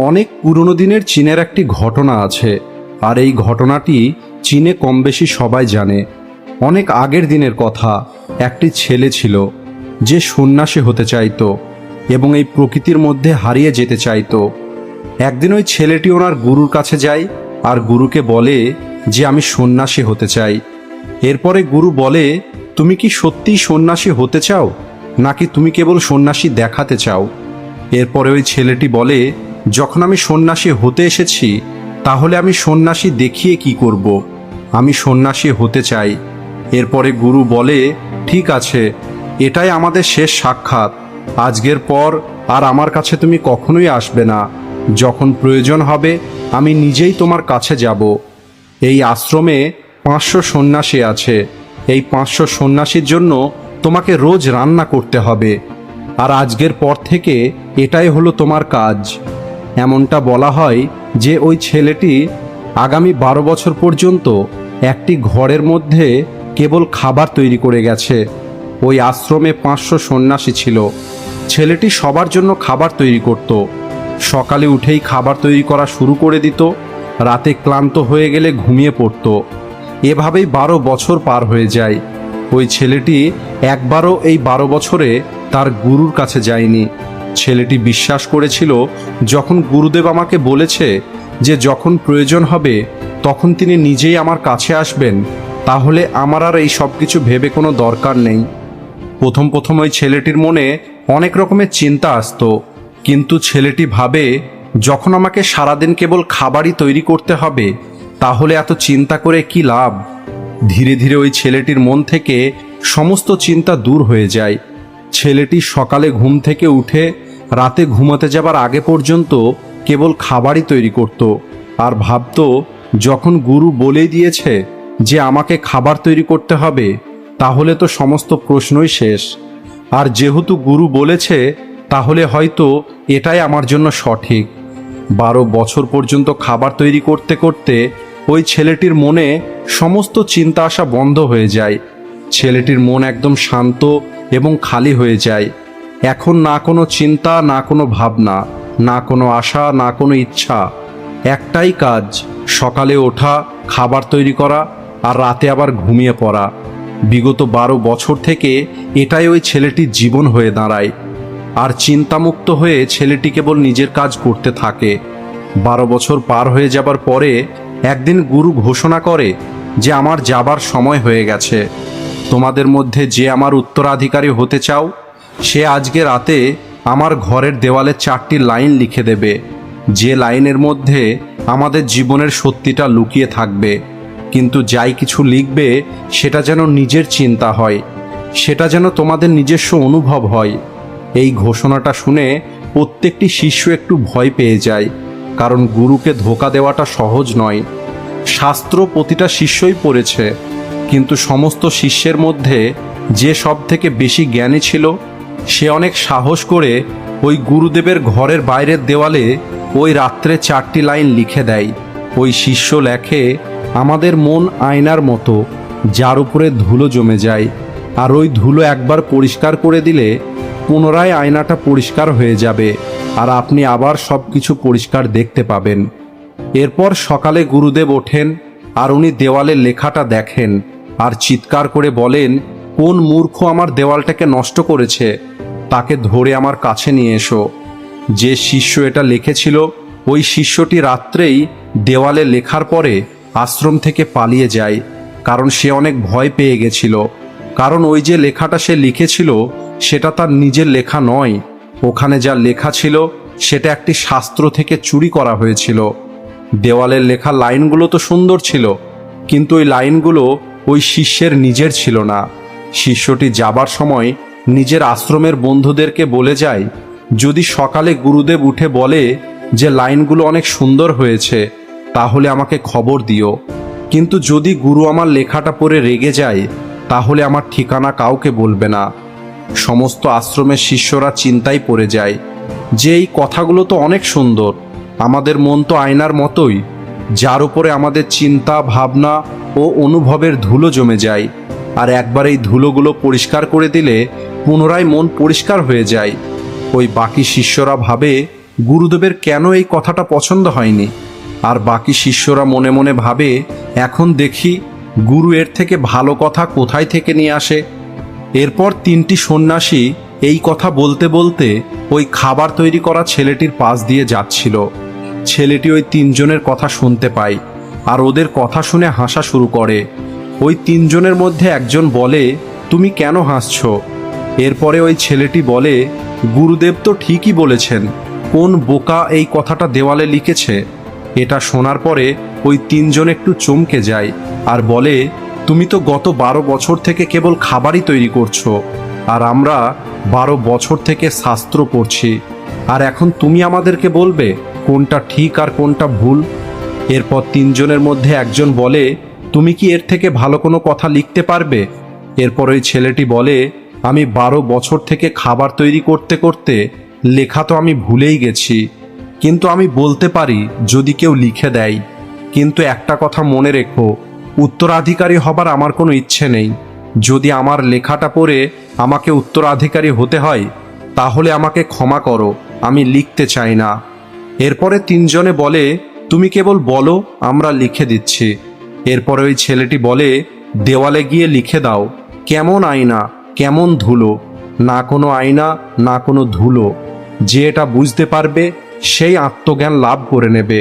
অনেক পুরনো দিনের চীনের একটি ঘটনা আছে। আর এই ঘটনাটি চীনে কম বেশি সবাই জানে। অনেক আগের দিনের কথা, একটি ছেলে ছিল, যে সন্ন্যাসী হতে চাইতো এবং এই প্রকৃতির মধ্যে হারিয়ে যেতে চাইতো। একদিন ওই ছেলেটি ওনার গুরুর কাছে যায় আর গুরুকে বলে যে, আমি সন্ন্যাসী হতে চাই। এরপরে গুরু বলে, তুমি কি সত্যিই সন্ন্যাসী হতে চাও? নাকি তুমি কেবল সন্ন্যাসী দেখাতে চাও? এরপরে ওই ছেলেটি বলে যখন আমি সন্ন্যাসী হতে এসেছি, তাহলে আমি সন্ন্যাসী দেখিয়ে কি করব। আমি সন্ন্যাসী হতে চাই। এরপরে গুরু বলে, ঠিক আছে, এটাই আমাদের শেষ সাক্ষাৎ। আজকের পর আর আমার কাছে তুমি কখনোই আসবে না। যখন প্রয়োজন হবে, আমি নিজেই তোমার কাছে যাব। এই আশ্রমে পাঁচশো সন্ন্যাসী আছে। এই পাঁচশো সন্ন্যাসীর জন্য তোমাকে রোজ রান্না করতে হবে। আর আজকের পর থেকে এটাই হলো তোমার কাজ। এমনটা বলা হয় যে ওই ছেলেটি আগামী বারো বছর পর্যন্ত একটি ঘরের মধ্যে কেবল খাবার তৈরি করে গেছে। ওই আশ্রমে পাঁচশো সন্ন্যাসী ছিল। ছেলেটি সবার জন্য খাবার তৈরি করত। সকালে উঠেই খাবার তৈরি করা শুরু করে দিত। রাতে ক্লান্ত হয়ে গেলে ঘুমিয়ে পড়ত। এভাবেই বারো বছর পার হয়ে যায়। ওই ছেলেটি একবারও এই বারো বছরে তার গুরুর কাছে যায়নি। ছেলেটি বিশ্বাস করেছিল, যখন গুরুদেব আমাকে বলেছে যে যখন প্রয়োজন হবে, তখন তিনি নিজেই আমার কাছে আসবেন, তাহলে আমার আর এই সব কিছু ভেবে কোনো দরকার নেই। প্রথম প্রথম ওই ছেলেটির মনে অনেক রকমের চিন্তা আসতো, কিন্তু ছেলেটি ভাবে, যখন আমাকে সারাদিন কেবল খাবারই তৈরি করতে হবে, তাহলে এত চিন্তা করে কি লাভ? ধীরে ধীরে ওই ছেলেটির মন থেকে সমস্ত চিন্তা দূর হয়ে যায়। ছেলেটি সকালে ঘুম থেকে উঠে রাতে ঘুমাতে যাবার আগে পর্যন্ত কেবল খাবারই তৈরি করত আর ভাবতো, যখন গুরু বলেই দিয়েছে যে আমাকে খাবার তৈরি করতে হবে, তাহলে তো সমস্ত প্রশ্নই শেষ। আর যেহেতু গুরু বলেছে, তাহলে হয়তো এটাই আমার জন্য সঠিক। বারো বছর পর্যন্ত খাবার তৈরি করতে করতে ওই ছেলেটির মনে সমস্ত চিন্তা আসা বন্ধ হয়ে যায়। ছেলেটির মন একদম শান্ত এবং খালি হয়ে যায়। এখন না কোনো চিন্তা, না কোনো ভাবনা, না কোনো আশা, না কোনো ইচ্ছা। একটাই কাজ, সকালে ওঠা, খাবার তৈরি করা আর রাতে আবার ঘুমিয়ে পড়া। বিগত বারো বছর থেকে এটাই ওই ছেলেটির জীবন হয়ে দাঁড়ায়। আর চিন্তামুক্ত হয়ে ছেলেটি কেবল নিজের কাজ করতে থাকে। বারো বছর পার হয়ে যাবার পরে একদিন গুরু ঘোষণা করে যে আমার যাবার সময় হয়ে গেছে। তোমাদের মধ্যে যে আমার উত্তরাধিকারী হতে চাও, সে আজকে রাতে আমার ঘরের দেওয়ালে চারটি লাইন লিখে দেবে। যে লাইনের মধ্যে আমাদের জীবনের সত্যিটা লুকিয়ে থাকবে, কিন্তু যাই কিছু লিখবে, সেটা যেন নিজের চিন্তা হয়, সেটা যেন তোমাদের নিজস্ব অনুভব হয়। এই ঘোষণাটা শুনে প্রত্যেকটি শিষ্য একটু ভয় পেয়ে যায়, কারণ গুরুকে ধোকা দেওয়াটা সহজ নয়। শাস্ত্র প্রতিটা শিষ্যই পড়েছে। কিন্তু সমস্ত শিষ্যের মধ্যে যে সব থেকে বেশি জ্ঞানী ছিল, সে অনেক সাহস করে ওই গুরুদেবের ঘরের বাইরের দেওয়ালে ওই রাত্রে চারটি লাইন লিখে দেয়। ওই শিষ্য লেখে, আমাদের মন আয়নার মতো, যার উপরে ধুলো জমে যায়, আর ওই ধুলো একবার পরিষ্কার করে দিলে পুনরায় আয়নাটা পরিষ্কার হয়ে যাবে, আর আপনি আবার সব কিছু পরিষ্কার দেখতে পাবেন। এরপর সকালে গুরুদেব ওঠেন, আর উনি দেওয়ালে লেখাটা দেখেন। আর চিৎকার করে বলেন, কোন মূর্খ আমার দেওয়ালটাকে নষ্ট করেছে? তাকে ধরে আমার কাছে নিয়ে এসো। যে শিষ্য এটা লিখেছিল, ওই শিষ্যটি রাত্রেই দেওয়ালে লেখার পরে আশ্রম থেকে পালিয়ে যায়, কারণ সে অনেক ভয় পেয়ে গেছিল। কারণ ওই যে লেখাটা সে লিখেছিল, সেটা তার নিজের লেখা নয়। ওখানে যা লেখা ছিল, সেটা একটি শাস্ত্র থেকে চুরি করা হয়েছিল। দেওয়ালের লেখা লাইনগুলো তো সুন্দর ছিল, কিন্তু ওই লাইনগুলো ওই শিষ্যের নিজের ছিল না। শিষ্যটি যাবার সময় নিজের আশ্রমের বন্ধুদেরকে বলে যায়, যদি সকালে গুরুদেব উঠে বলে যে লাইনগুলো অনেক সুন্দর হয়েছে, তাহলে আমাকে খবর দিও। কিন্তু যদি গুরু আমার লেখাটা পড়ে রেগে যায়, তাহলে আমার ঠিকানা কাউকে বলবে না সমস্ত আশ্রমের শিষ্যরা চিন্তায় পড়ে যায়, যে এই কথাগুলো তো অনেক সুন্দর। আমাদের মন তো আয়নার মতোই। যার উপরে আমাদের চিন্তা, ভাবনা ও অনুভবের ধুলো জমে যায়, আর একবার এই ধুলোগুলো পরিষ্কার করে দিলে পুনরায় মন পরিষ্কার হয়ে যায়। ওই বাকি শিষ্যরা ভাবে, গুরুদেবের কেন এই কথাটা পছন্দ হয়নি? আর বাকি শিষ্যরা মনে মনে ভাবে, এখন দেখি, গুরু এর থেকে ভালো কথা কোথায় থেকে নিয়ে আসে? এরপর তিনটি সন্ন্যাসী এই কথা বলতে বলতে ওই খাবার তৈরি করা ছেলেটির পাশ দিয়ে যাচ্ছিল। ছেলেটি ওই তিনজনের কথা শুনতে পায়। আর ওদের কথা শুনে হাসা শুরু করে। ওই তিনজনের মধ্যে একজন বলে, তুমি কেন হাসছো? এরপরে ওই ছেলেটি বলে, গুরুদেব তো ঠিকই বলেছেন, কোন বোকা এই কথাটা দেওয়ালে লিখেছে? এটা শোনার পরে ওই তিনজন একটু চমকে যায় আর বলে, তুমি তো গত বারো বছর থেকে কেবল খাবারই তৈরি করছ, আর আমরা বারো বছর থেকে শাস্ত্র পড়ছি, আর এখন তুমি আমাদেরকে বলবে কোনটা ঠিক আর কোনটা ভুল? এরপর তিনজনের মধ্যে একজন বলে, তুমি কি এর থেকে ভালো কোনো কথা লিখতে পারবে? এরপর ওই ছেলেটি বলে, আমি বারো বছর থেকে খাবার তৈরি করতে করতে লেখা তো আমি ভুলেই গেছি। কিন্তু আমি বলতে পারি যদি কেউ লিখে দেয়। কিন্তু একটা কথা মনে রেখো, উত্তরাধিকারী হবার আমার কোনো ইচ্ছে নেই। যদি আমার লেখাটা পড়ে আমাকে উত্তরাধিকারী হতে হয়, তাহলে আমাকে ক্ষমা করো, আমি লিখতে চাই না। এরপরে তিনজনে বলে তুমি কেবল বলো, আমরা লিখে দিচ্ছি। এরপরে ওই ছেলেটি বলে, দেওয়ালে গিয়ে লিখে দাও, কেমন আয়না, কেমন ধুলো, না কোনো আয়না, না কোনো ধুলো। যে এটা বুঝতে পারবে, সেই আত্মজ্ঞান লাভ করে নেবে।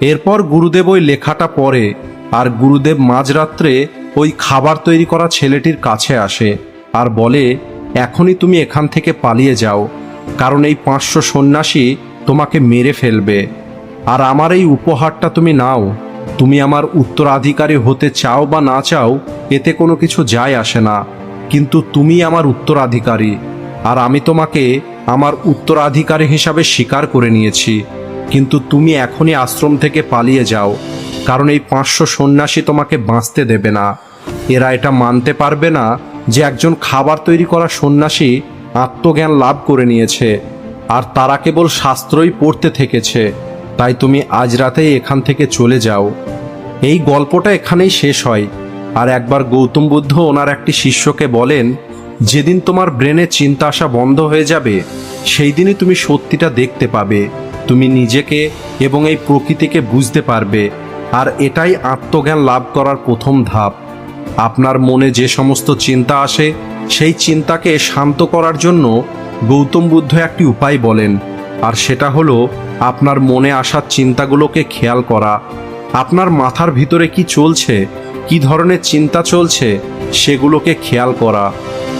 এরপর গুরুদেব ওই লেখাটা পড়ে, আর গুরুদেব মাঝরাত্রে ওই খাবার তৈরি করা ছেলেটির কাছে আসে আর বলে, এখনই তুমি এখান থেকে পালিয়ে যাও, কারণ এই পাঁচশো সন্ন্যাসী তোমাকে মেরে ফেলবে। আর আমার এই উপহারটা তুমি নাও। তুমি আমার উত্তরাধিকারী হতে চাও বা না চাও, এতে কোনো কিছু যায় আসে না। কিন্তু তুমি আমার উত্তরাধিকারী, আর আমি তোমাকে আমার উত্তরাধিকারী হিসাবে স্বীকার করে নিয়েছি। কিন্তু তুমি এখনই আশ্রম থেকে পালিয়ে যাও, কারণ এই পাঁচশো সন্ন্যাসী তোমাকে বাঁচতে দেবে না। এরা এটা মানতে পারবে না যে একজন খাবার তৈরি করা সন্ন্যাসী আত্মজ্ঞান লাভ করে নিয়েছে, আর তারা কেবল শাস্ত্রই পড়তে থেকেছে। তাই তুমি আজ রাতেই এখান থেকে চলে যাও। এই গল্পটা এখানেই শেষ হয়। আর একবার গৌতম বুদ্ধ ওনার একটি শিষ্যকে বলেন, যেদিন তোমার ব্রেনে চিন্তা আসা বন্ধ হয়ে যাবে, সেই দিনই তুমি সত্যিটা দেখতে পাবে। তুমি নিজেকে এবং এই প্রকৃতিকে বুঝতে পারবে। আর এটাই আত্মজ্ঞান লাভ করার প্রথম ধাপ। আপনার মনে যে সমস্ত চিন্তা আসে, সেই চিন্তাকে শান্ত করার জন্য গৌতম বুদ্ধ একটি উপায় বলেন। আর সেটা হলো আপনার মনে আসার চিন্তাগুলোকে খেয়াল করা। আপনার মাথার ভিতরে কি চলছে? কি ধরনের চিন্তা চলছে? সেগুলোকে খেয়াল করা।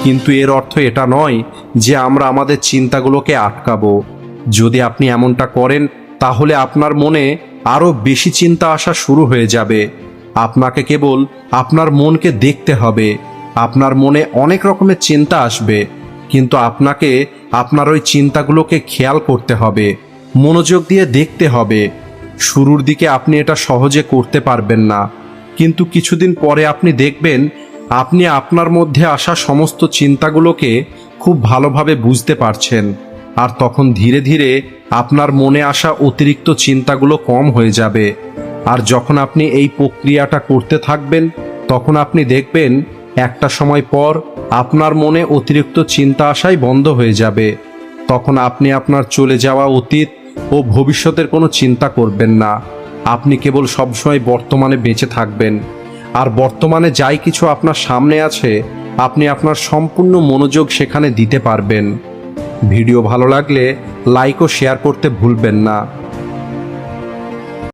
কিন্তু এর অর্থ এটা নয় যে আমরা আমাদের চিন্তাগুলোকে আটকাবো। যদি আপনি এমনটা করেন, তাহলে আপনার মনে আরও বেশি চিন্তা আসা শুরু হয়ে যাবে। আপনাকে কেবল আপনার মনকে দেখতে হবে। আপনার মনে অনেক রকমের চিন্তা আসবে। কিন্তু আপনাকে, আপনার ওই চিন্তাগুলোকে খেয়াল করতে হবে, মনোযোগ দিয়ে দেখতে হবে। শুরুর দিকে আপনি এটা সহজে করতে পারবেন না। কিন্তু কিছুদিন পরে আপনি দেখবেন, আপনি আপনার মধ্যে আসা সমস্ত চিন্তাগুলোকে খুব ভালোভাবে বুঝতে পারছেন। আর তখন ধীরে ধীরে আপনার মনে আসা অতিরিক্ত চিন্তাগুলো কম হয়ে যাবে। আর যখন আপনি এই প্রক্রিয়াটা করতে থাকবেন, তখন আপনি দেখবেন একটা সময় পর আপনার মনে অতিরিক্ত চিন্তা আসাই বন্ধ হয়ে যাবে। তখন আপনি আপনার চলে যাওয়া অতীত ও ভবিষ্যতের কোনো চিন্তা করবেন না। আপনি কেবল সবসময় বর্তমানে বেঁচে থাকবেন। আর বর্তমানে যাই কিছু আপনার সামনে আছে, আপনি আপনার সম্পূর্ণ মনোযোগ সেখানে দিতে পারবেন। ভিডিও ভালো লাগলে লাইক ও শেয়ার করতে ভুলবেন না।